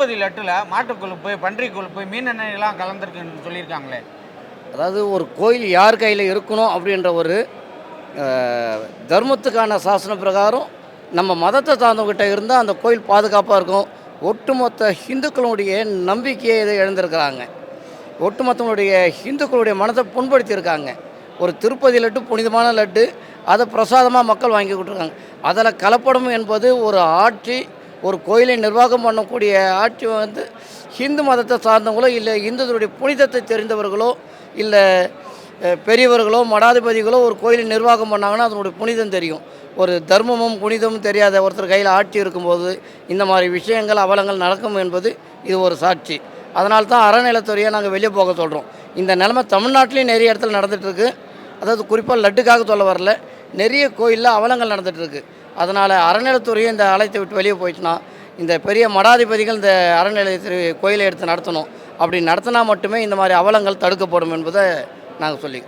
திருப்பதி லட்டில் மாட்டுக் கொழுப்பு பன்றி கொழுப்பு மீன் எண்ணெய்லாம் கலந்துருக்குன்னு சொல்லியிருக்காங்களே. அதாவது ஒரு கோயில் யார் கையில் இருக்கணும் அப்படின்ற ஒரு தர்மத்துக்கான சாசன பிரகாரம் நம்ம மதத்தை சார்ந்தவங்கிட்ட இருந்தால் அந்த கோயில் பாதுகாப்பாக இருக்கும். ஒட்டுமொத்த ஹிந்துக்களுடைய நம்பிக்கையை இதை இழந்திருக்கிறாங்க. ஒட்டுமொத்தனுடைய ஹிந்துக்களுடைய மனதை புண்படுத்தியிருக்காங்க. ஒரு திருப்பதி லட்டு புனிதமான லட்டு அதை பிரசாதமாக மக்கள் வாங்கி கொடுத்துருக்காங்க. அதில் கலப்படம் என்பது ஒரு ஆட்சி ஒரு கோயிலை நிர்வாகம் பண்ணக்கூடிய ஆட்சி வந்து ஹிந்து மதத்தை சார்ந்தவங்களோ இல்லை இந்துக்களுடைய புனிதத்தை தெரிந்தவர்களோ இல்லை பெரியவர்களோ மடாதிபதிகளோ ஒரு கோயிலை நிர்வாகம் பண்ணாங்கன்னா அதனுடைய புனிதம் தெரியும். ஒரு தர்மமும் புனிதமும் தெரியாத ஒருத்தர் கையில் ஆட்சி இருக்கும்போது இந்த மாதிரி விஷயங்கள் அவலங்கள் நடக்கும் என்பது இது ஒரு சாட்சி. அதனால தான் அறநிலைத்துறையை நாங்கள் வெளியே போக சொல்கிறோம் இந்த நிலைமை தமிழ்நாட்டிலையும் நிறைய இடத்துல நடந்துகிட்ருக்கு அதாவது குறிப்பாக லட்டுக்காக சொல்ல வரல. நிறைய கோயிலில் அவலங்கள் நடந்துகிட்ருக்கு அதனால் அறநிலைத்துறையும் இந்த ஆலயத்தை விட்டு வெளியே போயிடுச்சுன்னா இந்த பெரிய மடாதிபதிகள் இந்த அறநிலையத்துறை கோயிலை எடுத்து நடத்தணும். அப்படி நடத்தினா மட்டுமே இந்த மாதிரி அவலங்கள் தடுக்கப்படும் என்பதை நாங்கள் சொல்லி